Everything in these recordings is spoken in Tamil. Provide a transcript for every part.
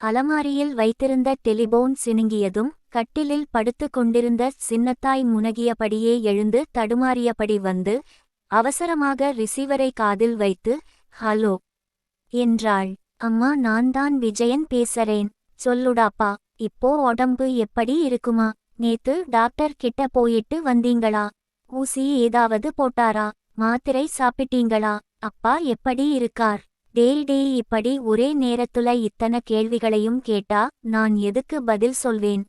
அலமாரியில் வைத்திருந்த டெலிபோன் சினுங்கியதும் கட்டிலில் படுத்து கொண்டிருந்த சின்னத்தாய் முனகியபடியே எழுந்து தடுமாறியபடி வந்து அவசரமாக ரிசீவரை காதில் வைத்து ஹலோ! என்றாள். அம்மா நான் தான் விஜயன் பேசறேன். சொல்லுடாப்பா இப்போ உடம்பு எப்படி இருக்குமா? நேத்து டாக்டர் கிட்ட போயிட்டு வந்தீங்களா? ஊசி ஏதாவது போட்டாரா? மாத்திரை சாப்பிட்டீங்களா? அப்பா எப்படி இருக்கார்? டேய் டேய் இப்படி ஒரே நேரத்துல இத்தனை கேள்விகளையும் கேட்டா நான் எதுக்கு பதில் சொல்வேன்?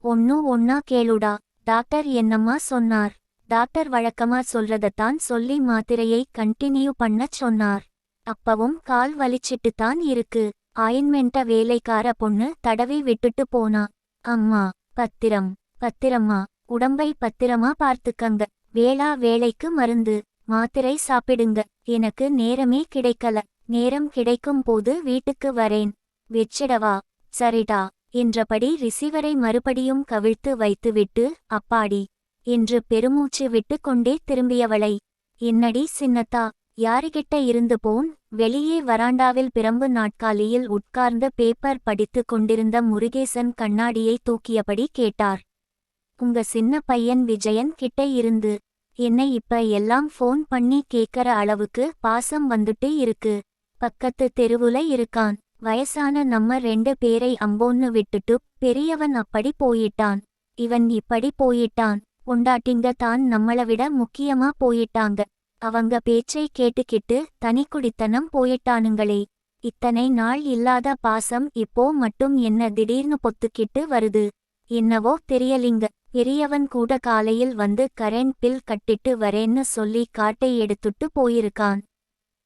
ஒன்னு ஒன்னா கேளுடா. டாக்டர் என்னம்மா சொன்னார்? டாக்டர் வழக்கமா சொல்றதத்தான் சொல்லி மாத்திரையை கண்டினியூ பண்ணச் சொன்னார். அப்பவும் கால் வலிச்சிட்டுத்தான் இருக்கு. ஆயின்மெண்ட வேலைக்கார பொண்ணு தடவி விட்டுட்டு போனா. அம்மா பத்திரம் பத்திரம்மா உடம்பை பத்திரமா பார்த்துக்கங்க. வேளா வேலைக்கு மருந்து மாத்திரை சாப்பிடுங்க. எனக்கு நேரமே கிடைக்கல. நேரம் கிடைக்கும் போது வீட்டுக்கு வரேன். வெச்சிடவா? சரிடா என்றபடி ரிசீவரை மறுபடியும் கவிழ்த்து வைத்துவிட்டு அப்பாடி என்று பெருமூச்சு விட்டு கொண்டே திரும்பியவளை. என்னடி சின்னத்தா யாருகிட்ட இருந்து போன்? வெளியே வராண்டாவில் பிரம்பு நாட்காலியில் உட்கார்ந்து பேப்பர் படித்துக் கொண்டிருந்த முருகேசன் கண்ணாடியை தூக்கியபடி கேட்டார். உங்க சின்ன பையன் விஜயன் கிட்ட இருந்து என்னை இப்ப எல்லாம் ஃபோன் பண்ணி கேக்கற அளவுக்கு பாசம் வந்துட்டு இருக்கு. பக்கத்து தெருவுல இருக்கான். வயசான நம்ம ரெண்டு பேரை அம்போன்னு விட்டுட்டு பெரியவன் அப்படி போயிட்டான். இவன் இப்படி போயிட்டான். பொண்டாட்டிங்க தான் நம்மள விட முக்கியமா போயிட்டாங்க. அவங்க பேச்சை கேட்டுக்கிட்டு தனிக்குடித்தனம் போயிட்டானுங்களே. இத்தனை நாள் இல்லாத பாசம் இப்போ மட்டும் என்ன திடீர்னு பொத்துக்கிட்டு வருது. என்னவோ தெரியலிங்க. பெரியவன் கூட காலையில் வந்து கரண்ட் பில் கட்டிட்டு வரேன்னு சொல்லி காட்டை எடுத்துட்டு போயிருக்கான்.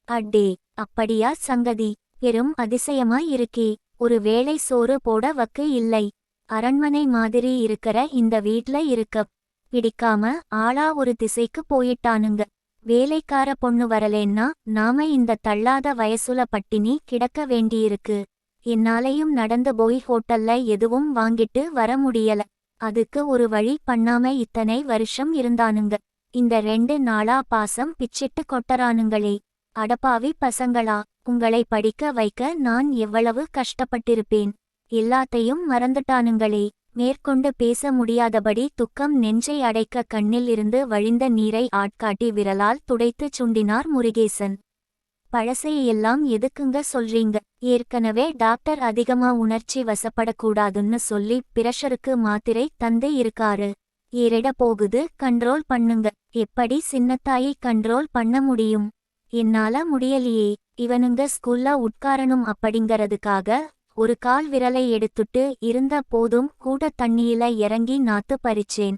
அட்டே அப்படியா சங்கதி? பெரும் அதிசயமா இருக்கே. ஒரு வேளை சோறு போட வக்கு இல்லை. அரண்மனை மாதிரி இருக்கிற இந்த வீட்ல இருக்க. பிடிக்காம ஆளா ஒரு திசைக்கு போயிட்டானுங்க. வேலைக்கார பொண்ணு வரலேன்னா நாம இந்த தள்ளாத வயசுல பட்டினி கிடக்க வேண்டியிருக்கு. என்னாலையும் நடந்து போய் ஹோட்டல்ல எதுவும் வாங்கிட்டு வர முடியல. அதுக்கு ஒரு வழி பண்ணாம இத்தனை வருஷம் இருந்தானுங்க. இந்த ரெண்டு நாளா பாசம் பிச்சிட்டு கொட்டறானுங்களே. அடப்பாவி பசங்களா உங்களை படிக்க வைக்க நான் எவ்வளவு கஷ்டப்பட்டிருப்பேன். எல்லாத்தையும் மறந்துட்டானுங்களே. மேற்கொண்டு பேச முடியாதபடி துக்கம் நெஞ்சை அடைக்க கண்ணில் இருந்து வழிந்த நீரை ஆட்காட்டி விரலால் துடைத்துச் சுண்டினார் முருகேசன். பழசையெல்லாம் எதுக்குங்க சொல்றீங்க? ஏற்கனவே டாக்டர் அதிகமா உணர்ச்சி வசப்படக்கூடாதுன்னு சொல்லி பிரஷருக்கு மாத்திரை தந்து இருக்காரு. ஏறிட போகுது கண்ட்ரோல் பண்ணுங்க. எப்படி சின்னத்தாயை கண்ட்ரோல் பண்ண முடியும்? என்னால முடியலையே இவனுங்க ஸ்கூல்ல உட்காரணும் அப்படிங்கறதுக்காக ஒரு கால் விரலை எடுத்துட்டு இருந்த போதும் கூட தண்ணியில இறங்கி நாத்து பறிச்சேன்.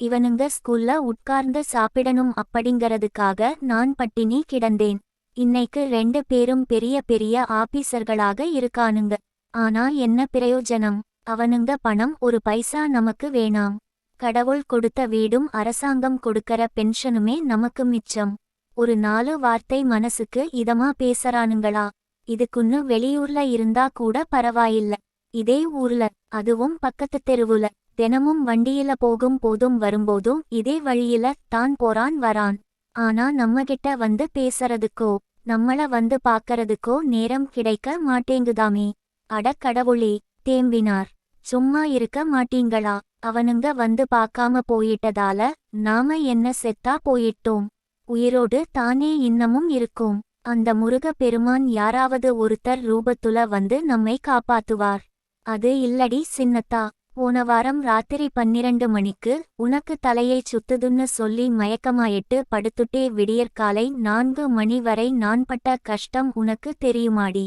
இவனுங்க ஸ்கூல்ல உட்கார்ந்து சாப்பிடணும் அப்படிங்கறதுக்காக நான் பட்டினி கிடந்தேன். இன்னைக்கு ரெண்டு பேரும் பெரிய பெரிய ஆபீசர்களாக இருக்கானுங்க. ஆனா என்ன பிரயோஜனம்? அவனுங்க பணம் ஒரு பைசா நமக்கு வேணாம். கடவுள் கொடுத்த வீடும் அரசாங்கம் கொடுக்கற பென்ஷனுமே நமக்கு மிச்சம். ஒரு நாலு வார்த்தை மனசுக்கு இதமா பேசறானுங்களா? இதுக்குன்னு வெளியூர்ல இருந்தா கூட பரவாயில்ல. இதே ஊர்ல அதுவும் பக்கத்து தெருவுல தினமும் வண்டியில போகும் போதும் வரும்போதும் இதே வழியில தான் போறான் வரான். ஆனா நம்மகிட்ட வந்து பேசறதுக்கோ நம்மள வந்து பாக்கறதுக்கோ நேரம் கிடைக்க மாட்டேங்குதாமே. அட கடவுளே தேம்பினார். சும்மா இருக்க மாட்டீங்களா? அவனுங்க வந்து பாக்காம போயிட்டதால நாம என்ன செத்தா போயிட்டோம். உயிரோடு தானே இன்னமும் இருக்கும். அந்த முருக பெருமான் யாராவது ஒருத்தர் ரூபத்துல வந்து நம்மை காப்பாத்துவார். அது இல்லடி சின்னத்தா. போன வாரம் ராத்திரி பன்னிரண்டு மணிக்கு உனக்கு தலையை சுத்துதுன்னு சொல்லி மயக்கமாயிட்டு படுத்துட்டே விடியற்காலை நான்கு மணி வரை நான் பட்ட கஷ்டம் உனக்கு தெரியுமாடி?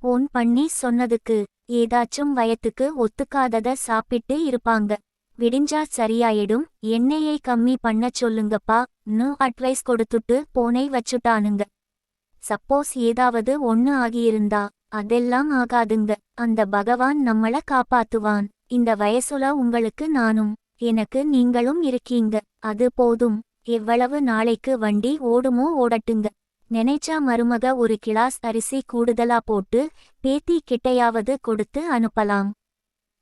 போன் பண்ணி சொன்னதுக்கு ஏதாச்சும் வயத்துக்கு ஒத்துக்காதத சாப்பிட்டு இருப்பாங்க. விடிஞ்சா சரியாயிடும். எண்ணெயை கம்மி பண்ண சொல்லுங்கப்பா. ன்னு அட்வைஸ் கொடுத்துட்டு போனை வச்சுட்டானுங்க. சப்போஸ் ஏதாவது ஒண்ணு ஆகியிருந்தா அதெல்லாம் ஆகாதுங்க. அந்த பகவான் நம்மள காப்பாத்துவான். இந்த வயசுல உங்களுக்கு நானும் எனக்கு நீங்களும் இருக்கீங்க. அது போதும். எவ்வளவு நாளைக்கு வண்டி ஓடுமோ ஓடட்டுங்க. நினைச்சா மருமக ஒரு கிளாஸ் அரிசி கூடுதலா போட்டு பேத்தி கிட்டையாவது கொடுத்து அனுப்பலாம்.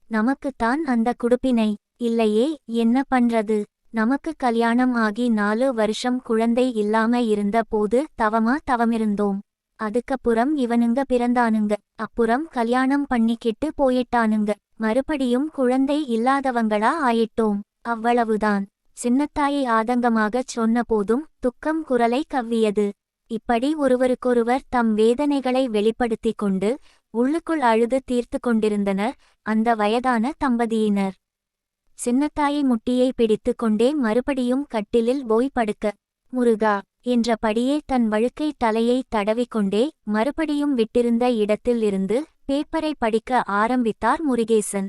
நமக்குத்தான் அந்த குடுப்பினை. இல்லையே என்ன பண்றது? நமக்கு கல்யாணம் ஆகி நாலு வருஷம் குழந்தை இல்லாம இருந்த போது தவமா தவமிருந்தோம். அதுக்கப்புறம் இவனுங்க பிறந்தானுங்க. அப்புறம் கல்யாணம் பண்ணிக்கிட்டு போயிட்டானுங்க. மறுபடியும் குழந்தை இல்லாதவங்களா ஆயிட்டோம். அவ்வளவுதான். சின்னத்தாயை ஆதங்கமாகச் சொன்னபோதும் துக்கம் குரலை கவ்வியது. இப்படி ஒருவருக்கொருவர் தம் வேதனைகளை வெளிப்படுத்திக் கொண்டு உள்ளுக்குள் அழுது தீர்த்து கொண்டிருந்தனர் அந்த வயதான தம்பதியினர். சின்னத்தாயை முட்டியை பிடித்து கொண்டே மறுபடியும் கட்டிலில் போய் படுக்க முருகா என்றபடியே தன் வழுக்கை தலையை தடவிக்கொண்டே மறுபடியும் விட்டிருந்த இடத்தில் இருந்து பேப்பரை படிக்க ஆரம்பித்தார் முருகேசன்.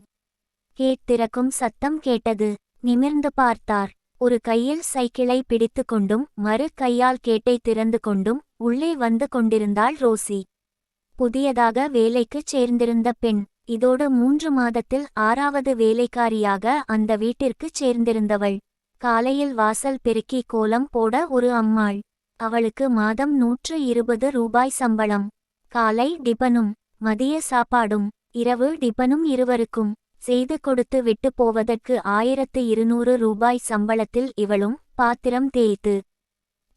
கேட் திறக்கும் சத்தம் கேட்டது நிமிர்ந்து பார்த்தார். ஒரு கையில் சைக்கிளை பிடித்து கொண்டும் மறு கையால் கேட்டை திறந்து கொண்டும் உள்ளே வந்து கொண்டிருந்தாள் ரோசி. புதியதாக வேலைக்குச் சேர்ந்திருந்த பெண் இதோடு மூன்று மாதத்தில் ஆறாவது வேலைக்காரியாக அந்த வீட்டிற்குச் சேர்ந்திருந்தவள். காலையில் வாசல் பெருக்கி கோலம் போட ஒரு அம்மாள். அவளுக்கு மாதம் நூற்று இருபது ரூபாய் சம்பளம். காலை டிபனும் மதிய சாப்பாடும் இரவு டிபனும் இருவருக்கும் செய்து கொடுத்து விட்டு போவதற்கு ஆயிரத்து இருநூறு ரூபாய் சம்பளத்தில் இவளும் பாத்திரம் தேய்த்து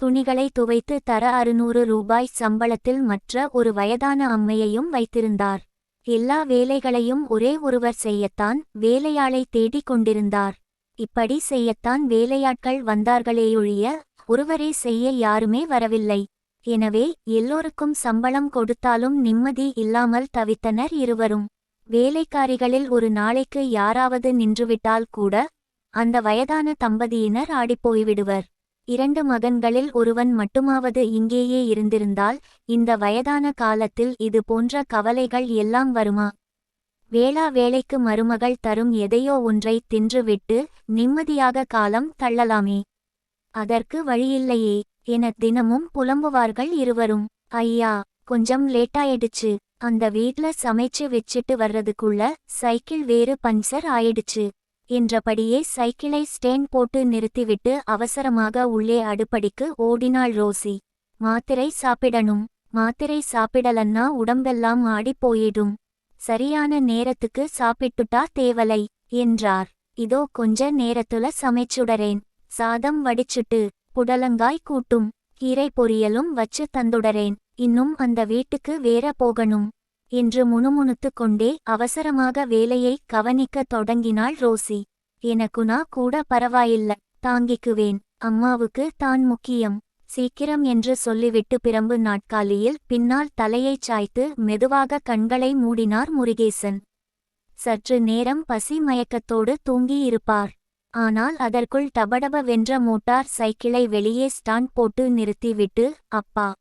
துணிகளை துவைத்து தர அறுநூறு ரூபாய் சம்பளத்தில் மற்ற ஒரு வயதான அம்மையையும் வைத்திருந்தார். எல்லா வேலைகளையும் ஒரே ஒருவர் செய்யத்தான் வேலையாளை தேடிக் கொண்டிருந்தார். இப்படி செய்யத்தான் வேலையாட்கள் வந்தார்களேயொழிய ஒருவரே செய்ய யாருமே வரவில்லை. எனவே எல்லோருக்கும் சம்பளம் கொடுத்தாலும் நிம்மதி இல்லாமல் தவித்தனர் இருவரும். வேலைக்காரிகளில் ஒரு நாளைக்கு யாராவது நின்றுவிட்டால் கூட அந்த வயதான தம்பதியினர் ஆடிப்போய்விடுவர் இரண்டு மகன்களில் ஒருவன் மட்டுமாவது இங்கேயே இருந்திருந்தால் இந்த வயதான காலத்தில் இது போன்ற கவலைகள் எல்லாம் வருமா? வேளா வேலைக்கு மருமகள் தரும் எதையோ ஒன்றை தின்றுவிட்டு நிம்மதியாக காலம் தள்ளலாமே. அதற்கு வழியில்லையே என தினமும் புலம்புவார்கள் இருவரும். ஐயா கொஞ்சம் லேட்டாயிடுச்சு. அந்த வீட்ல சமைச்சு வச்சிட்டு வர்றதுக்குள்ள சைக்கிள் வேறு பஞ்சர் ஆயிடுச்சு. என்றபடியே சைக்கிளை ஸ்டேன் போட்டு நிறுத்திவிட்டு அவசரமாக உள்ளே அடுப்படிக்கு ஓடினாள் ரோசி. மாத்திரை சாப்பிடணும் மாத்திரை சாப்பிடலன்னா உடம்பெல்லாம் ஆடிப் போயிடும் சரியான நேரத்துக்கு சாப்பிட்டுட்டா தேவலை என்றார். இதோ கொஞ்ச நேரத்துல சமைச்சுடறேன். சாதம் வடிச்சுட்டு புடலங்காய் கூட்டும் கீரை பொரியலும் வச்சு தந்துடறேன். இன்னும் அந்த வீட்டுக்கு வேற போகணும். என்று முணுமுணுத்துக் கொண்டே அவசரமாக வேலையை கவனிக்கத் தொடங்கினாள் ரோசி. எனக்குனா கூட பரவாயில்ல தாங்கிக்குவேன். அம்மாவுக்கு தான் முக்கியம். சீக்கிரம் என்று சொல்லிவிட்டு பிரம்பு நாட்காலியில் பின்னால் தலையைச் சாய்த்து மெதுவாக கண்களை மூடினார் முருகேசன். சற்று நேரம் பசி மயக்கத்தோடு தூங்கியிருப்பார். ஆனால் அதற்குள் டபடப வென்ற மோட்டார் சைக்கிளை வெளியே ஸ்டாண்ட் போட்டு நிறுத்திவிட்டு அப்பா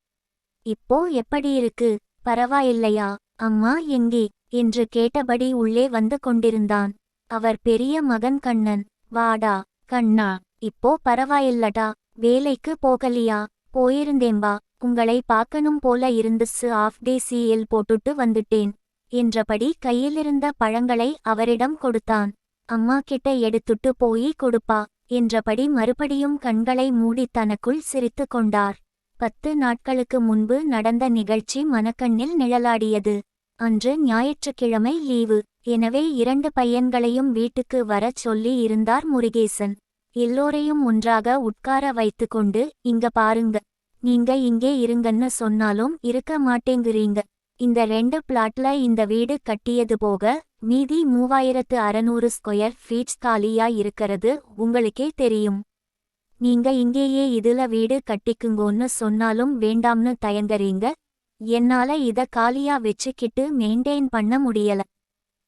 இப்போ எப்படியிருக்கு பரவாயில்லையா? அம்மா எங்கே? என்று கேட்டபடி உள்ளே வந்து கொண்டிருந்தான். அவர் பெரிய மகன் கண்ணன். வாடா கண்ணா இப்போ பரவாயில்லடா வேலைக்கு போகலியா? போயிருந்தேம்பா உங்களை பார்க்கணும் போல இருந்துச்சு ஆஃப் டே சீஎல் போட்டுட்டு வந்துட்டேன் என்றபடி கையிலிருந்த பழங்களை அவரிடம் கொடுத்தான். அம்மா கிட்ட எடுத்துட்டு போய் கொடுப்பா என்றபடி மறுபடியும் கண்களை மூடி தனக்குள் சிரித்து கொண்டார். பத்து நாட்களுக்கு முன்பு நடந்த நிகழ்ச்சி மனக்கண்ணில் நிழலாடியது. அன்று ஞாயிற்றுக்கிழமை லீவு. எனவே இரண்டு பையன்களையும் வீட்டுக்கு வரச் சொல்லி இருந்தார் முருகேசன். எல்லோரையும் ஒன்றாக உட்கார வைத்துக்கொண்டு இங்க பாருங்க. நீங்க இங்கே இருங்கன்னு சொன்னாலும் இருக்க மாட்டேங்கிறீங்க. இந்த ரெண்டு பிளாட்ல இந்த வீடு கட்டியது போக மீதி மூவாயிரத்து அறநூறு ஸ்கொயர் ஃபீட்ஸ் காலியா இருக்கிறது உங்களுக்கே தெரியும். நீங்க இங்கேயே இதுல வீடு கட்டிக்குங்கோன்னு சொன்னாலும் வேண்டாம்னு தயங்கறீங்க. என்னால இத காலியா வச்சுக்கிட்டு மெயின்டைன் பண்ண முடியல.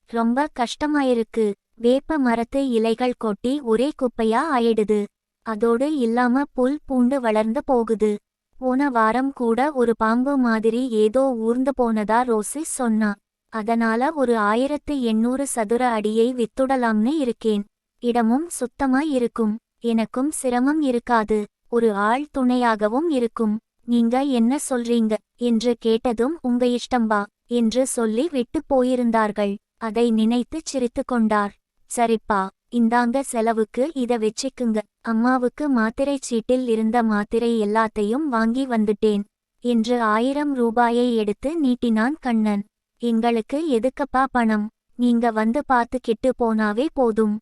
ரொம்ப கஷ்டமாயிருக்கு. வேப்ப மரத்து இலைகள் கொட்டி ஒரே குப்பையா ஆயிடுது. அதோடு இல்லாம புல் பூண்டு வளர்ந்து போகுது. போன வாரம் கூட ஒரு பாம்பு மாதிரி ஏதோ ஊர்ந்து போனதா ரோசி சொன்னா. அதனால ஒரு ஆயிரத்து எண்ணூறு சதுர அடியை வித்துடலாம்னு இருக்கேன். இடமும் சுத்தமா இருக்கும். எனக்கும் சிரமம் இருக்காது ஒரு ஆள் துணையாகவும் இருக்கும் நீங்க என்ன சொல்றீங்க? என்று கேட்டதும் உங்க இஷ்டம்பா என்று சொல்லி விட்டு போயிருந்தார்கள். அதை நினைத்துச் சிரித்து கொண்டார். சரிப்பா இந்தாங்க செலவுக்கு இத வெச்சிக்குங்க. அம்மாவுக்கு மாத்திரைச் சீட்டில் இருந்த மாத்திரை எல்லாத்தையும் வாங்கி வந்துட்டேன் என்று ஆயிரம் ரூபாயை எடுத்து நீட்டினான் கண்ணன். எங்களுக்கு எதுக்கப்பா பணம்? நீங்க வந்து பார்த்துக்கிட்டு போனாவே போதும்.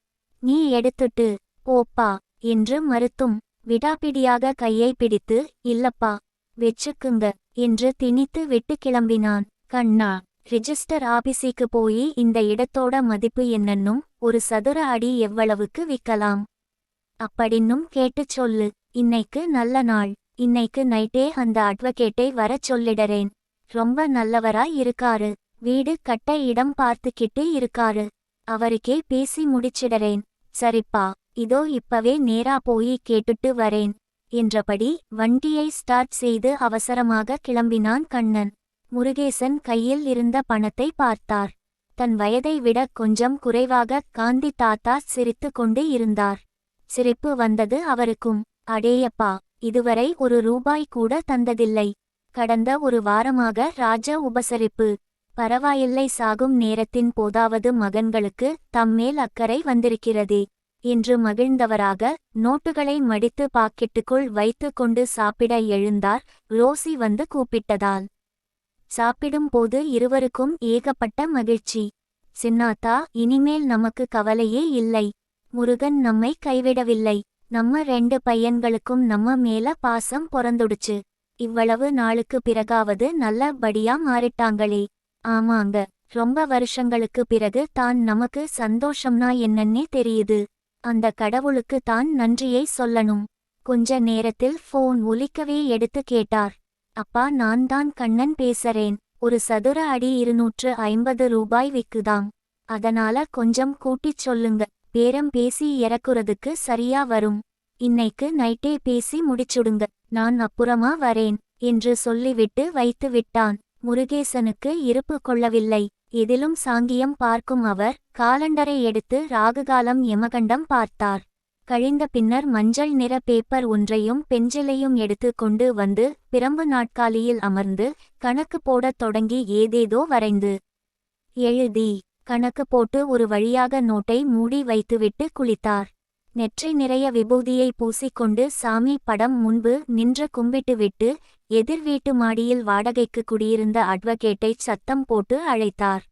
நீ எடுத்துட்டு போப்பா. என்று மறுத்தும் விடாப்பிடியாக கையை பிடித்து இல்லப்பா வெச்சுக்குங்க என்று திணித்து விட்டு கிளம்பினான். கண்ணா ரிஜிஸ்டர் ஆபீஸிக்கு போயி இந்த இடத்தோட மதிப்பு என்னன்னும் ஒரு சதுர அடி எவ்வளவுக்கு விக்கலாம் அப்படின்னும் கேட்டுச் சொல்லு இன்னைக்கு நல்ல நாள் இன்னைக்கு நைட்டே அந்த அட்வொகேட்டை வரச் சொல்லிடறேன். ரொம்ப நல்லவராய் இருக்காரு வீடு கட்ட இடம் பார்த்துக்கிட்டு இருக்காரு அவருக்கே பேசி முடிச்சிடறேன். சரிப்பா இதோ இப்பவே நேரா போய் கேட்டுட்டு வரேன் என்றபடி வண்டியை ஸ்டார்ட் செய்து அவசரமாக கிளம்பினான் கண்ணன். முருகேசன் கையில் இருந்த பணத்தை பார்த்தார். தன் வயதை விட கொஞ்சம் குறைவாக காந்தி தாத்தா சிரித்து கொண்டு இருந்தார். சிரிப்பு வந்தது அவருக்கும். அடேயப்பா இதுவரை ஒரு ரூபாய் கூட தந்ததில்லை. கடந்த ஒரு வாரமாக ராஜ உபசரிப்பு. பரவாயில்லை சாகும் நேரத்தின் போதாவது மகன்களுக்கு தம்மேல் அக்கறை வந்திருக்கிறதே. என்று மகிழ்ந்தவராக நோட்டுகளை மடித்து பாக்கெட்டுக்குள் வைத்து கொண்டு சாப்பிட எழுந்தார். ரோசி வந்து கூப்பிட்டதால் சாப்பிடும்போது இருவருக்கும் ஏகப்பட்ட மகிழ்ச்சி. சின்னாத்தா இனிமேல் நமக்கு கவலையே இல்லை. முருகன் நம்மை கைவிடவில்லை. நம்ம ரெண்டு பையன்களுக்கும் நம்ம மேல பாசம் பொறந்துடுச்சு. இவ்வளவு நாளுக்கு பிறகாவது நல்லபடியா மாறிட்டாங்களே. ஆமாங்க ரொம்ப வருஷங்களுக்கு பிறகு தான் நமக்கு சந்தோஷம்னா என்னன்னே தெரியுது. அந்த கடவுளுக்கு தான் நன்றியை சொல்லணும். கொஞ்ச நேரத்தில் ஃபோன் ஒலிக்கவே எடுத்து கேட்டார். அப்பா நான் தான் கண்ணன் பேசறேன். ஒரு சதுர அடி இருநூற்று ஐம்பது ரூபாய் விக்குதாம். அதனால கொஞ்சம் கூட்டிச் சொல்லுங்க. பேரம் பேசி இறக்குறதுக்கு சரியா வரும். இன்னைக்கு நைட்டே பேசி முடிச்சுடுங்க. நான் அப்புறமா வரேன் என்று சொல்லிவிட்டு வைத்து விட்டான். முருகேசனுக்கு இருப்பு கொள்ளவில்லை. எதிலும் சாங்கியம் பார்க்கும் அவர் காலண்டரை எடுத்து ராகுகாலம் யமகண்டம் பார்த்தார். கழிந்த பின்னர் மஞ்சள் நிற பேப்பர் ஒன்றையும் பெஞ்சிலையும் எடுத்து கொண்டு வந்து பிரம்பு நாட்காலியில் அமர்ந்து கணக்கு போடத் தொடங்கி ஏதேதோ வரைந்து எழுதி கணக்கு போட்டு ஒரு வழியாக நோட்டை மூடி வைத்துவிட்டு குளித்தார். நெற்றி நிறைய விபூதியை பூசிக்கொண்டு சாமி படம் முன்பு நின்று கும்பிட்டுவிட்டு எதிர் வீட்டு மாடியில் வாடகைக்கு குடியிருந்த அட்வொகேட்டை சத்தம் போட்டு அழைத்தார்.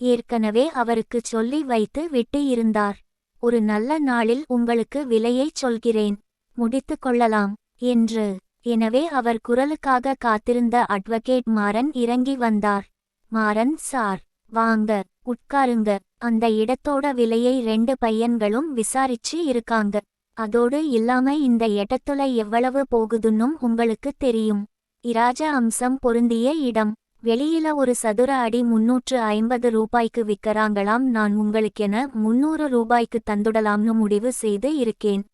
ஏற்கனவே அவருக்கு சொல்லி வைத்து விட்டு இருந்தார். ஒரு நல்ல நாளில் உங்களுக்கு விலையைச் சொல்கிறேன். முடித்து கொள்ளலாம் என்று. எனவே அவர் குரலுக்காக காத்திருந்த அட்வொகேட் மாறன் இறங்கி வந்தார். மாறன் சார் வாங்க உட்காருங்க. அந்த இடத்தோட விலையை ரெண்டு பையன்களும் விசாரிச்சு இருக்காங்க. அதோடு இல்லாம இந்த எடத்துளை எவ்வளவு போகுதுன்னும் உங்களுக்கு தெரியும். இராஜ அம்சம் பொருந்திய இடம். வெளியில ஒரு சதுர அடி முன்னூற்று ஐம்பது ரூபாய்க்கு விக்கறாங்களாம் நான் உங்களுக்கென முன்னூறு ரூபாய்க்கு தந்துடலாம்னு முடிவு செய்து இருக்கேன்.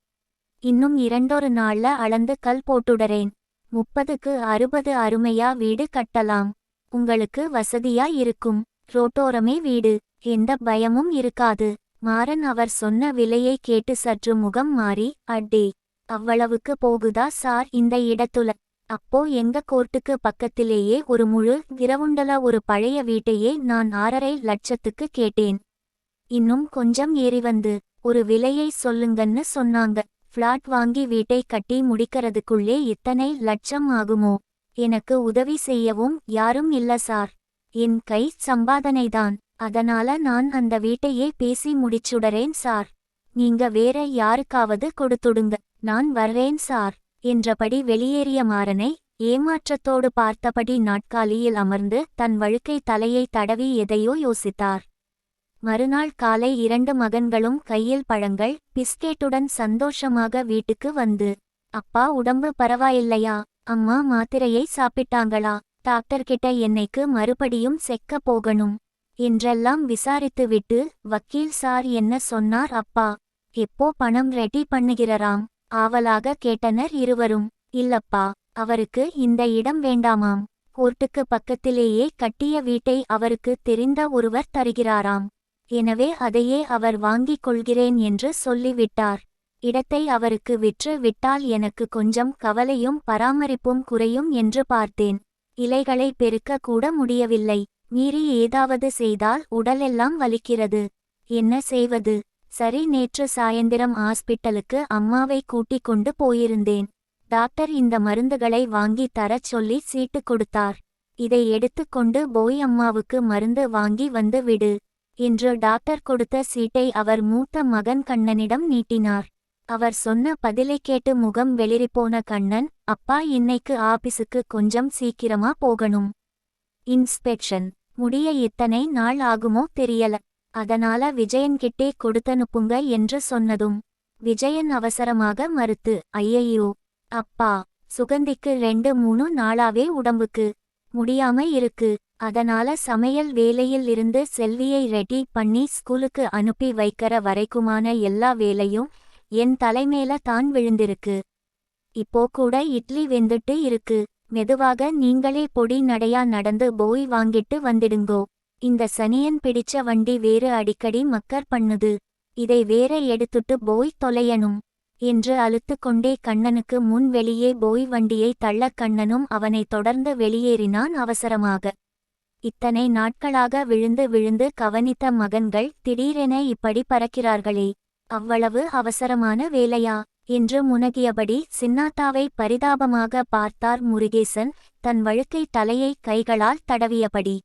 இன்னும் இரண்டொரு நாள்ல அளந்து கல் போட்டுடறேன். முப்பதுக்கு அறுபது அருமையா வீடு கட்டலாம். உங்களுக்கு வசதியா இருக்கும். ரோட்டோரமே வீடு. எந்த பயமும் இருக்காது. மாறன் அவர் சொன்ன விலையை கேட்டு சற்று முகம் மாறி அடே அவ்வளவுக்கு போகுதா சார் இந்த இடத்துல? அப்போ எங்க கோர்ட்டுக்கு பக்கத்திலேயே ஒரு முழு கிரவுண்டல ஒரு பழைய வீட்டையே நான் ஆறரை லட்சத்துக்கு கேட்டேன். இன்னும் கொஞ்சம் ஏறி வந்து ஒரு விலையை சொல்லுங்கன்னு சொன்னாங்க. ஃப்ளாட் வாங்கி வீட்டை கட்டி முடிக்கறதுக்குள்ளே இத்தனை லட்சம் ஆகுமோ? எனக்கு உதவி செய்யவும் யாரும் இல்ல சார். என் கை சம்பாதனைதான். அதனால நான் அந்த வீட்டையே பேசி முடிச்சுடறேன் சார். நீங்க வேற யாருக்காவது கொடுத்துடுங்க. நான் வர்றேன் சார் என்றபடி வெளியேறிய மாறனை ஏமாற்றத்தோடு பார்த்தபடி நாட்காலியில் அமர்ந்து தன் வழுக்கை தலையை தடவி எதையோ யோசித்தார். மறுநாள் காலை இரண்டு மகன்களும் கையில் பழங்கள் பிஸ்கெட்டுடன் சந்தோஷமாக வீட்டுக்கு வந்து அப்பா உடம்பு பரவாயில்லையா? அம்மா மாத்திரையை சாப்பிட்டாங்களா? டாக்டர் கிட்ட என்னைக்கு மறுபடியும் செக்க போகணும்? என்றெல்லாம் விசாரித்துவிட்டு வக்கீல் சார் என்ன சொன்னார் அப்பா? எப்போ பணம் ரெடி பண்ணுகிறராம்? ஆவலாக கேட்டனர் இருவரும். இல்லப்பா அவருக்கு இந்த இடம் வேண்டாமாம். கோர்ட்டுக்கு பக்கத்திலேயே கட்டிய வீட்டை அவருக்கு தெரிந்த ஒருவர் தருகிறாராம். எனவே அதையே அவர் வாங்கிக் கொள்கிறேன் என்று சொல்லிவிட்டார். இடத்தை அவருக்கு விற்று விட்டால் எனக்கு கொஞ்சம் கவலையும் பராமரிப்பும் குறையும் என்று பார்த்தேன். இலைகளை பெருக்க கூட முடியவில்லை. மீறி ஏதாவது செய்தால் உடலெல்லாம் வலிக்கிறது. என்ன செய்வது? சரி நேற்று சாயந்திரம் ஹாஸ்பிட்டலுக்கு அம்மாவை கூட்டிக் கொண்டு போயிருந்தேன். டாக்டர் இந்த மருந்துகளை வாங்கி தரச் சொல்லி சீட்டு கொடுத்தார். இதை எடுத்துக்கொண்டு போய் அம்மாவுக்கு மருந்து வாங்கி வந்து விடு என்று டாக்டர் கொடுத்த சீட்டை அவர் மூத்த மகன் கண்ணனிடம் நீட்டினார். அவர் சொன்ன பதிலை கேட்டு முகம் வெளிரிப்போன கண்ணன் அப்பா இன்னைக்கு ஆபீஸுக்கு கொஞ்சம் சீக்கிரமா போகணும். இன்ஸ்பெக்ஷன். முடிய இத்தனை நாள் ஆகுமோ தெரியல. அதனால விஜயன்கிட்டே கொடுத்தனுப்புங்க என்று சொன்னதும் விஜயன் அவசரமாக மறுத்து ஐயையோ அப்பா சுகந்திக்கு ரெண்டு மூணு நாளாவே உடம்புக்கு முடியாம இருக்கு. அதனால சமையல் வேலையில் இருந்து செல்வியை ரெடி பண்ணி ஸ்கூலுக்கு அனுப்பி வைக்கிற வரைக்குமான எல்லா வேலையும் என் தலைமேல தான் விழுந்திருக்கு. இப்போ கூட இட்லி வெந்துட்டு இருக்கு. மெதுவாக நீங்களே பொடி நடையா நடந்து போய் வாங்கிட்டு வந்திடுங்கோ. இந்த சனியன் பிடிச்ச வண்டி வேறு அடிக்கடி மக்கர் பண்ணுது. இதை வேற எடுத்துட்டு போய் தொலையணும் என்று அழுத்து கொண்டே கண்ணனுக்கு முன் வெளியே போய் வண்டியை தள்ள கண்ணனும் அவனை தொடர்ந்து வெளியேறினான் அவசரமாக. இத்தனை நாட்களாக விழுந்து விழுந்து கவனித்த மகன்கள் திடீரென இப்படி பறக்கிறார்களே. அவ்வளவு அவசரமான வேலையா? என்று முனகியபடி சின்னாத்தாவை பரிதாபமாக பார்த்தார் முருகேசன் தன் வழுக்கை தலையை கைகளால் தடவியபடி.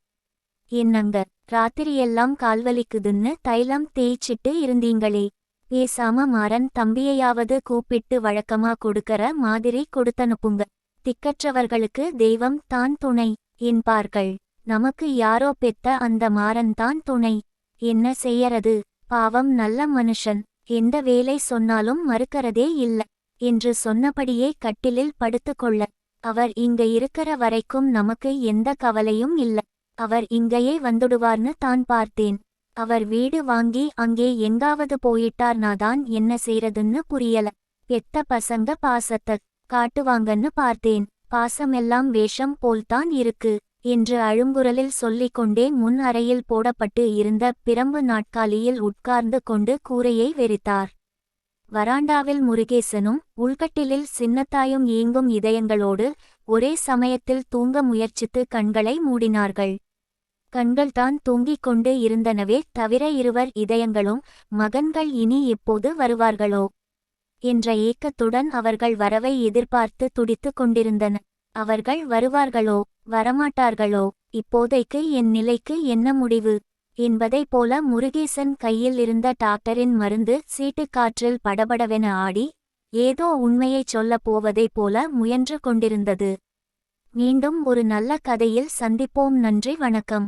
என்னங்க ராத்திரியெல்லாம் கால்வலிக்குதுன்னு தைலம் தேய்ச்சிட்டு இருந்தீங்களே. பேசாம மாறன் தம்பியையாவது கூப்பிட்டு வழக்கமா கொடுக்கற மாதிரி கொடுத்தனுப்புங்க. திக்கற்றவர்களுக்கு தெய்வம் தான் துணை என்பார்கள் நமக்கு யாரோ பெத்த அந்த மாறன் தான் துணை. என்ன செய்யறது? பாவம் நல்ல மனுஷன். எந்த வேலை சொன்னாலும் மறுக்கறதே இல்ல என்று சொன்னபடியே கட்டிலில் படுத்துக்கொள்ள அவர் இங்க இருக்கிற வரைக்கும் நமக்கு எந்த கவலையும் இல்ல அவர் இங்கேயே வந்துடுவார்னு தான் பார்த்தேன். அவர் வீடு வாங்கி அங்கே எங்காவது போயிட்டார்னா தான் என்ன செய்யறதுன்னு புரியல. பெத்த பசங்க பாசத்த காட்டுவாங்கன்னு பார்த்தேன். பாசமெல்லாம் வேஷம் போல்தான் இருக்கு. என்று அழுங்குரலில் சொல்லிக் கொண்டே முன் அறையில் போடப்பட்டு இருந்த பிரம்பு நாட்காலியில் உட்கார்ந்து கொண்டு கூரையை வெறித்தார். வராண்டாவில் முருகேசனும் உள்கட்டிலில் சின்னத்தாயும் ஏங்கும் இதயங்களோடு ஒரே சமயத்தில் தூங்க முயற்சித்து கண்களை மூடினார்கள். கண்கள்தான் தூங்கிக் கொண்டு இருந்தனவே தவிர இருவர் இதயங்களும் மகன்கள் இனி எப்போது வருவார்களோ? என்ற ஏக்கத்துடன் அவர்கள் வரவை எதிர்பார்த்து துடித்துக் கொண்டிருந்தன. அவர்கள் வருவார்களோ வரமாட்டார்களோ இப்போதைக்கு என் நிலைக்கு என்ன முடிவு? என்பதைப் போல முருகேசன் கையில் இருந்த டாக்டரின் மருந்து சீட்டுக்காற்றில் படபடவென ஆடி ஏதோ உண்மையைச் சொல்லப் போவதைப் போல முயன்று கொண்டிருந்தது. மீண்டும் ஒரு நல்ல கதையில் சந்திப்போம். நன்றி வணக்கம்.